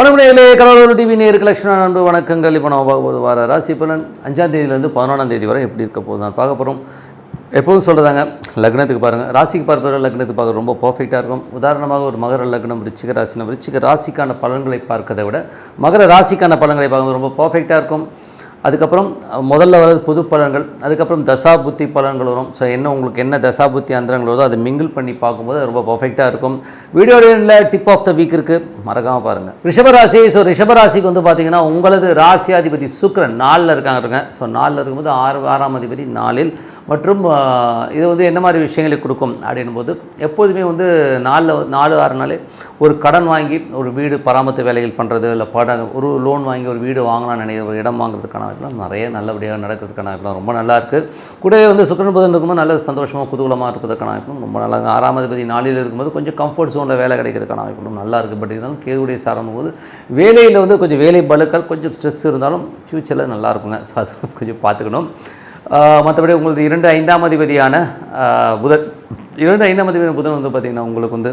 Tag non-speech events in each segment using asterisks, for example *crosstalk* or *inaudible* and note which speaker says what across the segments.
Speaker 1: வணக்கங்களே Cuddalore TV நேருக்கு லட்சுமண அன்பு வணக்கங்கள். இப்போ நம்ம பார்க்க போது வார ராசி பலன். அஞ்சாம் தேதியிலேருந்து பதினொன்றாம் தேதி வரை எப்படி இருக்க போகுது நான் பார்க்க போகிறோம் எப்போதும் சொல்கிறதாங்க லக்னத்துக்கு பாருங்கள் ராசிக்கு பார்ப்பவர் லக்னத்துக்கு பார்க்க ரொம்ப பர்ஃபெக்டாக இருக்கும். உதாரணமாக ஒரு மகர லக்னம் ரிச்சிக ராசினா ரிச்சிக ராசிக்கான பலன்களை பார்க்கறதை விட மகர ராசிக்கான பலன்களை பார்க்கும்போது ரொம்ப பர்ஃபெக்டாக இருக்கும். அதுக்கப்புறம் முதல்ல வர்றது புது பலன்கள் அதுக்கப்புறம் தசா புத்தி பலன்கள் வரும். ஸோ என்ன உங்களுக்கு என்ன தசா புத்தி அந்தரங்கள் வருதோ அதை மிங்கிள் பண்ணி பார்க்கும்போது ரொம்ப பர்ஃபெக்டாக இருக்கும். வீடியோவில் டிப் ஆஃப் த வீக் இருக்குது மறக்காமல் பாருங்கள் ரிஷபராசி ஸோ ரிஷபராசிக்கு வந்து பார்த்தீங்கன்னா உங்களது ராசியாதிபதி சுக்கிரன் நாலில் இருக்காங்க ஸோ நாலில் இருக்கும்போது ஆறு ஆறாம் அதிபதி நாலில் மற்றும் இது வந்து என்ன மாதிரி விஷயங்களை கொடுக்கும் அப்படின்னும் போது எப்போதுமே வந்து நாலு நாலு ஆறு நாளே ஒரு கடன் வாங்கி ஒரு வீடு பராமரித்து வேலைகள் பண்ணுறது இல்லை படம் ஒரு லோன் வாங்கி ஒரு வீடு வாங்கலாம்னு நினைக்கிற ஒரு இடம் வாங்குறதுக்கான வாய்ப்புலாம் நிறைய நல்லபடியாக நடக்கிறதுக்கான வாய்ப்புலாம் ரொம்ப நல்லா இருக்குது கூடவே வந்து சுக்கரன் புதன் இருக்கும்போது நல்ல சந்தோஷமாக குதூகலமாக இருப்பதற்கான வாய்ப்பும் ரொம்ப நல்லா ஆறாம் அதிபதி நாளில் இருக்கும்போது கொஞ்சம் கம்ஃபர்ட் சோனில் வேலை கிடைக்கிறதுக்கான வாய்ப்பும் நல்லா இருக்குது பட் இருந்தாலும் கேதுடைய சாரம் போது வேலையில் வந்து கொஞ்சம் வேலை பலுக்கள் கொஞ்சம் ஸ்ட்ரெஸ் இருந்தாலும் ஃப்யூச்சரில் நல்லா இருக்குங்க. ஸோ அது கொஞ்சம் பார்த்துக்கணும். மற்றபடி உங்களது இரண்டு ஐந்தாம் அதிபதியான புதன். இரண்டு ஐந்தாம் அதிபதியான புதன் வந்து பார்த்திங்கன்னா உங்களுக்கு வந்து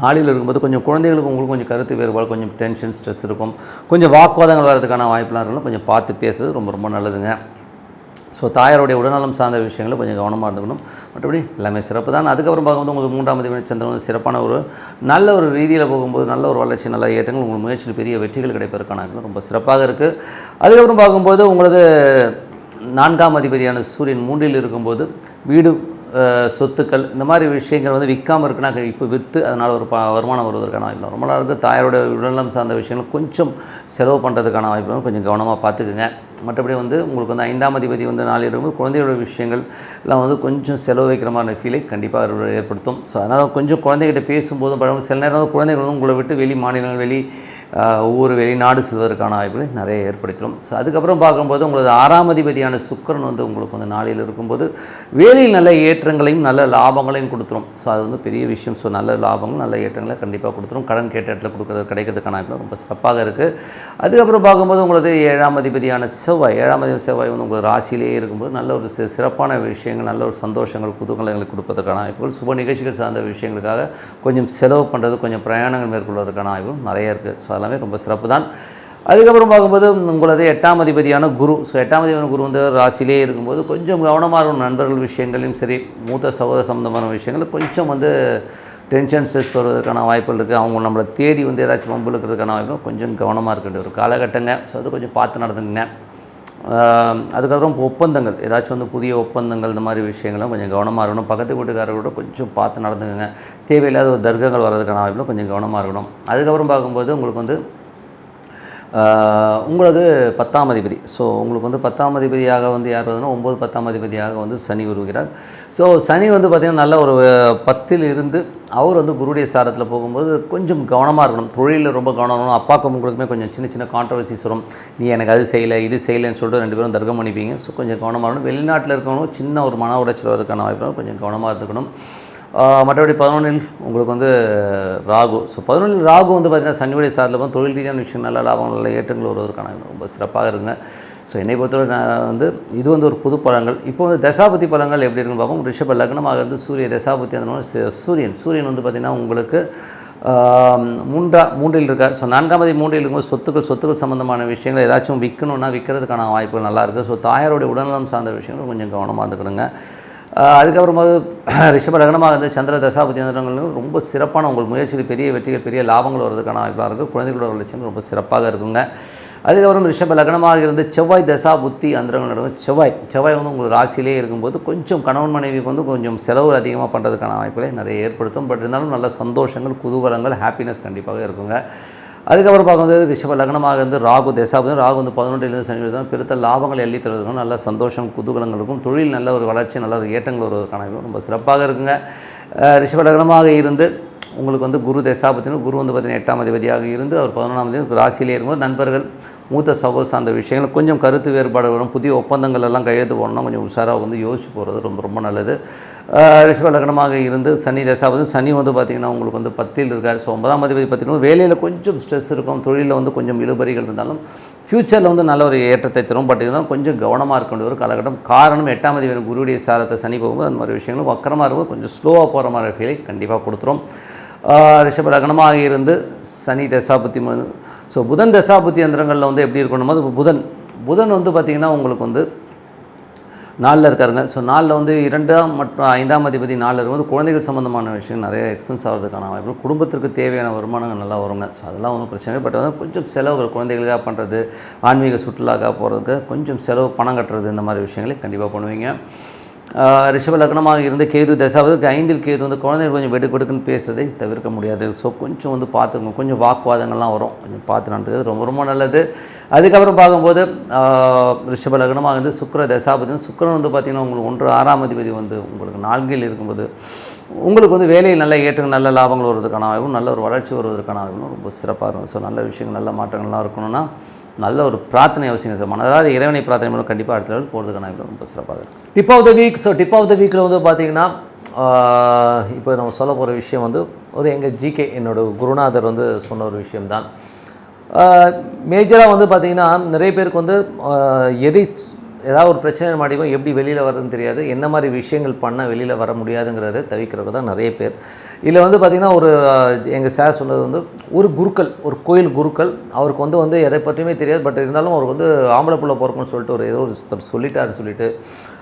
Speaker 1: நாளில் இருக்கும்போது கொஞ்சம் குழந்தைகளுக்கு உங்களுக்கு கொஞ்சம் கருத்து வேறுபாடு கொஞ்சம் டென்ஷன் ஸ்ட்ரெஸ் இருக்கும். கொஞ்சம் வாக்குவாதங்கள் வரதுக்கான வாய்ப்புலாம் இருக்கும் கொஞ்சம் பார்த்து பேசுறது ரொம்ப ரொம்ப நல்லதுங்க. ஸோ தாயாருடைய உடல்நலம் சார்ந்த விஷயங்களும் கொஞ்சம் கவனமாக இருந்துக்கணும். மற்றபடி எல்லாமே சிறப்பு தான். அதுக்கப்புறம் பார்க்கும்போது உங்களுக்கு மூன்றாம் தேதி சந்திரன் வந்து சிறப்பான ஒரு நல்ல ஒரு ரீதியில் போகும்போது நல்ல ஒரு வளர்ச்சி நல்ல ஏற்றங்கள் உங்கள் முயற்சியில் பெரிய வெற்றிகள் கிடைப்பதற்கான ரொம்ப சிறப்பாக இருக்குது அதுக்கப்புறம் பார்க்கும்போது உங்களது நான்காம் அதிபதியான சூரியன் மூன்றில் இருக்கும்போது வீடு சொத்துக்கள் இந்த மாதிரி விஷயங்கள் வந்து விற்காமல் இருக்குன்னா இப்போ விற்று அதனால் ஒரு ப வருமானம் வருவதற்கான வாய்ப்பு ரொம்ப நாளுக்கு தாயாரோட உடல்நலம் சார்ந்த விஷயங்கள் கொஞ்சம் செலவு பண்ணுறதுக்கான வாய்ப்பு கொஞ்சம் கவனமாக பார்த்துக்குங்க. மற்றபடி வந்து உங்களுக்கு வந்து ஐந்தாம் அதிபதி வந்து நாளில் இருக்கும்போது குழந்தையோட விஷயங்கள் எல்லாம் வந்து கொஞ்சம் செலவு வைக்கிற மாதிரி ஃபீலை கண்டிப்பாக ஏற்படுத்தும். ஸோ அதனால் கொஞ்சம் குழந்தைகிட்ட பேசும்போது பழம் சில நேரம் குழந்தைகள் வந்து உங்களை விட்டு வெளி மாநிலங்கள் வெளி ஒவ்வொரு ஊர் வெளிநாடு செல்வதற்கான வாய்ப்புகளை நிறைய ஏற்படுத்திடும். ஸோ அதுக்கப்புறம் பார்க்கும்போது உங்களது ஆறாம் அதிபதியான சுக்கிரன் வந்து உங்களுக்கு வந்து நாளையில் இருக்கும்போது வேலையில் நல்ல ஏற்றங்களையும் நல்ல லாபங்களையும் கொடுத்துரும். ஸோ அது வந்து பெரிய விஷயம். ஸோ நல்ல லாபங்கள் நல்ல ஏற்றங்களை கண்டிப்பாக கொடுத்துரும். கடன் கேட்ட இடத்துல கொடுக்கறது கிடைக்கிறதுக்கான வாய்ப்பு ரொம்ப சிறப்பாக இருக்குது அதுக்கப்புறம் பார்க்கும்போது உங்களது ஏழாம் அதிபதியான செவ்வாய் ஏழாம் அதிபதி செவ்வாய் வந்து உங்களுக்கு ராசியிலேயே இருக்கும்போது நல்ல ஒரு சிறப்பான விஷயங்கள் நல்ல ஒரு சந்தோஷங்கள் குதூகலங்களை கொடுப்பதற்கான வாய்ப்புகள். சுப நிகழ்ச்சிகள் சார்ந்த விஷயங்களுக்காக கொஞ்சம் செலவு பண்ணுறது கொஞ்சம் பிரயாணங்கள் மேற்கொள்வதற்கான வாய்ப்பும் நிறைய இருக்குது ஸோ எல்லாமே ரொம்ப சிறப்பு தான் அதுக்கப்புறம் பார்க்கும்போது உங்களது எட்டாம் அதிபதியான குரு. ஸோ எட்டாம் அதிபதியான குரு வந்து ராசியிலே இருக்கும்போது கொஞ்சம் கவனமாக இருக்கும். நண்பர்கள் விஷயங்களையும் சரி மூத்த சகோதர சம்மந்தமான விஷயங்கள் கொஞ்சம் வந்து டென்ஷன் ஸ்ட்ரெஸ் வருவதற்கான வாய்ப்புகள் இருக்குது அவங்க நம்மளை தேடி வந்து ஏதாச்சும் வம்பு இருக்கிறதுக்கான வாய்ப்பு கொஞ்சம் கவனமாக இருக்கின்ற ஒரு காலகட்டங்க. ஸோ அது கொஞ்சம் பார்த்து நடந்துங்க அதுக்கப்புறம் ஒப்பந்தங்கள். ஏதாச்சும் வந்து புதிய ஒப்பந்தங்கள் இந்த மாதிரி விஷயங்கள்லாம் கொஞ்சம் கவனமாக இருக்கணும். பக்கத்து வீட்டுக்காரர்களோட கொஞ்சம் பார்த்து நடந்துக்கங்க. தேவையில்லாத ஒரு தர்க்கங்கள் வர்றதுக்கான வாய்ப்பில் கொஞ்சம் கவனமாக இருக்கணும். அதுக்கப்புறம் பார்க்கும்போது உங்களுக்கு வந்து உங்களது பத்தாம் அதிபதி. ஸோ உங்களுக்கு வந்து பத்தாம் அதிபதியாக வந்து யார் வருதுன்னா ஒம்பது பத்தாம் அதிபதியாக வந்து சனி வருகிறார். ஸோ சனி வந்து பார்த்திங்கன்னா நல்ல ஒரு பத்தில் இருந்து அவர் வந்து குருடைய சாரத்தில் போகும்போது கொஞ்சம் கவனமாக இருக்கணும். தொழிலில் ரொம்ப கவனம் அப்பாக்கும் உங்களுக்குமே கொஞ்சம் சின்ன சின்ன கான்ட்ரவர்சிஸ் வரும். நீ எனக்கு அது செய்யலை இது செய்யலைன்னு சொல்லிட்டு ரெண்டு பேரும் தர்க்கம் பண்ணிப்பீங்க. ஸோ கொஞ்சம் கவனமாக இருக்கணும். வெளிநாட்டில் இருக்கவங்களும் சின்ன ஒரு மன உடைச்சல் வரதுக்கான வாய்ப்பு கொஞ்சம் கவனமாக இருந்துக்கணும். மற்றபடி பதினொன்றில் உங்களுக்கு வந்து ராகு. ஸோ பதினொன்றில் ராகு வந்து பார்த்திங்கன்னா சனியுடைய சாரில் வந்து தொழில் ரீதியான விஷயம் நல்ல லாபம் நல்ல ஏற்றங்கள் வருவதற்கான ரொம்ப சிறப்பாக இருங்க ஸோ என்னை பொறுத்தவரை நான் வந்து இது வந்து ஒரு புது பழங்கள். இப்போ வந்து தசாபதி பழங்கள் எப்படி இருக்குன்னு பார்ப்போம். ரிஷப லக்னமாக இருந்து சூரிய தசாபதி அந்த சூரியன். சூரியன் வந்து பார்த்திங்கன்னா உங்களுக்கு மூன்றா மூன்றில் இருக்கார். ஸோ நான்காமதி மூன்றில் இருக்கும்போது சொத்துக்கள் சொத்துக்கள் சம்மந்தமான விஷயங்கள் ஏதாச்சும் விற்கணும்னா விற்கிறதுக்கான வாய்ப்புகள் நல்லாயிருக்கு ஸோ தாயாருடைய உடல்நலம் சார்ந்த விஷயங்கள் கொஞ்சம் கவனமாக இருந்துக்கணுங்க. அதுக்கப்புறம் வந்து *clears throat* ரிஷப லக்னமாக இருந்த சந்திர தசாபதி அந்தரங்களும் ரொம்ப சிறப்பான உங்கள் முயற்சியில் பெரிய வெற்றிகள் பெரிய லாபங்கள் வர்றதுக்கான வாய்ப்பாக இருக்குது குழந்தைகளோட லட்சியம் ரொம்ப சிறப்பாக இருக்குங்க. அதுக்கப்புறம் ரிஷப லக்னமாக இருந்து செவ்வாய் தசா புத்தி அந்தரங்கள் நடக்கும். செவ்வாய் செவ்வாய் வந்து உங்கள் ராசியிலே இருக்கும்போது கொஞ்சம் கணவன் மனைவிக்கு வந்து கொஞ்சம் செலவு அதிகமாக பண்ணுறதுக்கான வாய்ப்புகளை நிறைய ஏற்படுத்தும். பட் இருந்தாலும் நல்ல சந்தோஷங்கள் குதூகலங்கள் ஹாப்பினஸ் கண்டிப்பாக இருக்குங்க. அதுக்கப்புறம் பார்க்கும்போது ரிஷப லக்னமாக இருந்து ராகு தசாபதி ராகு வந்து பதினொன்றிலிருந்து சனி தான் பெருத்த லாபங்கள் எள்ளி தருவதற்கும் நல்ல சந்தோஷம் குதூகலங்கள் இருக்கும் தொழில் நல்ல ஒரு வளர்ச்சி நல்ல ஒரு ஏற்றங்கள் வருவதற்கான ரொம்ப சிறப்பாக இருக்குங்க. ரிஷப லக்னமாக இருந்து உங்களுக்கு வந்து குரு தேசாபத்தினும் குரு வந்து பார்த்தீங்கன்னா எட்டாம் அதிபதியாக இருந்து அவர் பதினொன்றாம் தேதி ராசியிலே இருக்கும்போது நண்பர்கள் மூத்த சகோதர சார்ந்த விஷயங்கள் கொஞ்சம் கருத்து வேறுபாடு வரும். புதிய ஒப்பந்தங்கள் எல்லாம் கையெழுத்து போனோம்னா கொஞ்சம் உஷாராக வந்து யோசிச்சு போகிறது ரொம்ப ரொம்ப நல்லது. ரிஷப லக்னமாக இருந்து சனி தசாவது சனி வந்து பார்த்திங்கன்னா உங்களுக்கு வந்து பத்தில் இருக்கார். ஸோ ஒன்பதாம் அதிபதி பார்த்திங்கன்னா வேலையில் கொஞ்சம் ஸ்ட்ரெஸ் இருக்கும். தொழிலில் வந்து கொஞ்சம் இழுபறிகள் இருந்தாலும் ஃப்யூச்சரில் வந்து நல்ல ஒரு ஏற்றத்தை தரும். பட் இருந்தாலும் கொஞ்சம் கவனமாக இருக்க வேண்டிய ஒரு காலகட்டம். காரணம் எட்டாம் அதிபதி குருவுடைய சாரத்தை சனி போகும்போது அந்த மாதிரி விஷயங்களும் வக்கரமாக இருக்கும். கொஞ்சம் ஸ்லோவாக போகிற மாதிரி ஃபீலை கண்டிப்பாக கொடுத்துரும். ரிஷபலக்னமாக இருந்து சனி தசாபுத்தி ஸோ புதன் தசாபுத்தி யந்திரங்களில் வந்து எப்படி இருக்கணுமோ அது புதன். புதன் வந்து பார்த்திங்கன்னா உங்களுக்கு வந்து நாளில் இருக்காருங்க. ஸோ நாளில் வந்து இரண்டாம் மற்றும் ஐந்தாம் அதிபதி நாளில் இருக்கும்போது குழந்தைகள் சம்மந்தமான விஷயம் நிறைய எக்ஸ்பென்ஸ் ஆகிறதுக்கான வாய்ப்பு. குடும்பத்திற்கு தேவையான வருமானங்கள் நல்லா வருங்க. ஸோ அதெல்லாம் ஒன்றும் பிரச்சனை பட் வந்து கொஞ்சம் செலவுகள் குழந்தைகளுக்காக பண்ணுறது ஆன்மீக சுற்றுலாக்காக போகிறதுக்கு கொஞ்சம் செலவு பணம் கட்டுறது இந்த மாதிரி விஷயங்களை கண்டிப்பாக பண்ணுவீங்க. ரிஷப லக்னமாக இருந்து கேது தசாவதுக்கு ஐந்தில் கேது வந்து குழந்தைகள் கொஞ்சம் வெடுக்கு கொடுக்குன்னு பேசுறதை தவிர்க்க முடியாது. ஸோ கொஞ்சம் வந்து பார்த்துக்கணும் கொஞ்சம் வாக்குவாதங்கள்லாம் வரும். கொஞ்சம் பார்த்து நடந்துக்கிறது ரொம்ப ரொம்ப நல்லது. அதுக்கப்புறம் பார்க்கும்போது ரிஷப லக்னமாக இருந்து சுக்கிர தசாபதி சுக்கரன் வந்து பார்த்திங்கன்னா உங்களுக்கு ஒன்று ஆறாம் அதிபதி வந்து உங்களுக்கு நான்கில் இருக்கும்போது உங்களுக்கு வந்து வேலையில் நல்ல ஏற்றங்கள் நல்ல லாபங்கள் வருவதற்கான ஆகும் நல்ல ஒரு வளர்ச்சி வருவதற்கான ஆகும் ரொம்ப சிறப்பாக இருக்கும். ஸோ நல்ல விஷயங்கள் நல்ல மாற்றங்கள்லாம் இருக்கணும்னா நல்ல ஒரு பிரார்த்தனை அவசியம் சார். மனதார இறைவனை பிரார்த்தனை மூலம் கண்டிப்பாக அடுத்த லெவல் போகிறதுக்கான வாய்ப்பு ரொம்ப சிறப்பாக இருக்கும் tip of the week so tip of the வீக்கில் வந்து பார்த்தீங்கன்னா இப்போ நம்ம சொல்ல போகிற விஷயம் வந்து ஒரு எங்கள் ஜிகே என்னோட குருநாதர் வந்து சொன்ன ஒரு விஷயம்தான். மேஜராக வந்து பார்த்திங்கன்னா நிறைய பேருக்கு வந்து எதை ஏதாவது ஒரு பிரச்சனை மாட்டிக்கும் எப்படி வெளியில் வரதுன்னு தெரியாது. என்ன மாதிரி விஷயங்கள் பண்ணால் வெளியில் வர முடியாதுங்கிறத தவிக்கிறவங்க தான் நிறைய பேர். இதில் வந்து பார்த்திங்கன்னா ஒரு எங்கள் சார் சொன்னது வந்து ஒரு குருக்கள் ஒரு கோயில் குருக்கள் அவருக்கு வந்து வந்து எதை பற்றியுமே தெரியாது. பட் இருந்தாலும் அவர் வந்து ஆம்பளை பிள்ளை பிறக்கும்னு சொல்லிட்டு ஒரு ஏதோ ஒரு சொல்லிட்டாருன்னு சொல்லிட்டு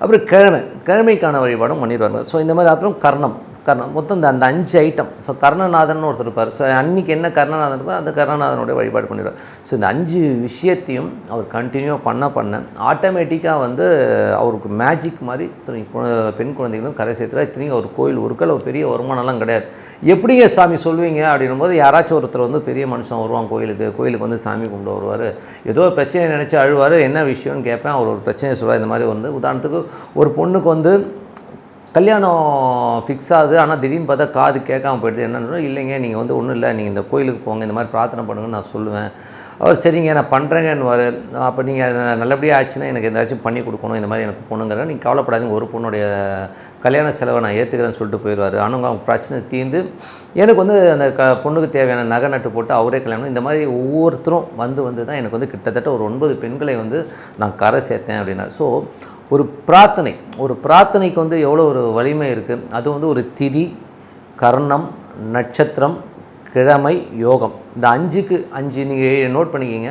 Speaker 1: அப்புறம் கிழமை கிழமைக்கான வழிபாடும் பண்ணிடுவாங்க ஸோ இந்த மாதிரி அப்புறம் கர்ணம். கர்ணன் மொத்தம் இந்த அந்த அஞ்சு ஐட்டம் ஸோ கர்ணநாதன் ஒருத்தர் இருப்பார். ஸோ அன்றைக்கி என்ன கர்ணநாதன் இருப்பார் அந்த கர்ணநாதனுடைய வழிபாடு பண்ணிடுவார். ஸோ இந்த அஞ்சு விஷயத்தையும் அவர் கண்டினியூவாக பண்ண பண்ண ஆட்டோமேட்டிக்காக வந்து அவருக்கு மேஜிக் மாதிரி இத்தனை பெண் குழந்தைகளும் கரை சேர்த்துறா. இத்தனையும் ஒரு கோயில் உருக்கள் ஒரு பெரிய வருமானம்லாம் கிடையாது. எப்படிங்க சாமி சொல்லுவீங்க அப்படின்னும் போது யாராச்சும் ஒருத்தர் வந்து பெரிய மனுஷன் வருவான் கோயிலுக்கு கோயிலுக்கு வந்து சாமி கும்பிட வருவார். ஏதோ ஒரு பிரச்சனை நினச்சி அழுவார். என்ன விஷயம்னு கேட்பேன். அவர் ஒரு பிரச்சனையை சொல்லுவார் இந்த மாதிரி வந்து உதாரணத்துக்கு ஒரு பொண்ணுக்கு வந்து கல்யாணம் ஃபிக்ஸ் ஆகுது. ஆனால் திடீர்னு பார்த்தா காது கேட்காம போயிடுது. என்னன்னு இல்லைங்க நீங்கள் வந்து ஒன்றும் இல்லை. நீங்கள் இந்த கோயிலுக்கு போங்க இந்த மாதிரி பிரார்த்தனை பண்ணுங்கன்னு நான் சொல்லுவேன். அவர் சரிங்க நான் பண்ணுறேங்கன்னு அப்போ நீங்கள் நல்லபடியாக ஆச்சுன்னா எனக்கு ஏதாச்சும் பண்ணி கொடுக்கணும் இந்த மாதிரி எனக்கு பொண்ணுங்கிற நீங்கள் கவலைப்படாதீங்க ஒரு பொண்ணுடைய கல்யாண செலவை நான் ஏற்றுக்கிறேன்னு சொல்லிட்டு போயிடுவார். ஆனால் அவங்க பிரச்சனை தீர்ந்து எனக்கு வந்து அந்த க பொண்ணுக்கு தேவையான நகை நட்டு போட்டு அவரே கல்யாணம் இந்த மாதிரி ஒவ்வொருத்தரும் வந்து வந்து தான் எனக்கு வந்து கிட்டத்தட்ட ஒரு ஒன்பது பெண்களை வந்து நான் கரை சேர்த்தேன் அப்படின்னா. ஸோ ஒரு பிரார்த்தனை ஒரு பிரார்த்தனைக்கு வந்து எவ்வளோ ஒரு வலிமை இருக்குது அது வந்து ஒரு திதி கர்ணம் நட்சத்திரம் கிழமை யோகம். இந்த அஞ்சுக்கு அஞ்சு நீங்கள் நோட் பண்ணிக்கிங்க.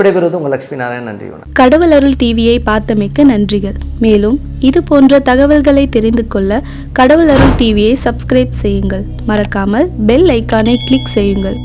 Speaker 1: விடைபெறுவது உங்கள் லட்சுமி நாராயணன். நன்றி
Speaker 2: கடவுள் அருள் டிவியை பார்த்தமைக்க நன்றிகள். மேலும் இது போன்ற தகவல்களை தெரிந்து கொள்ள கடவுள் அருள் டிவியை சப்ஸ்கிரைப் செய்யுங்கள். மறக்காமல் பெல் ஐக்கானை கிளிக் செய்யுங்கள்.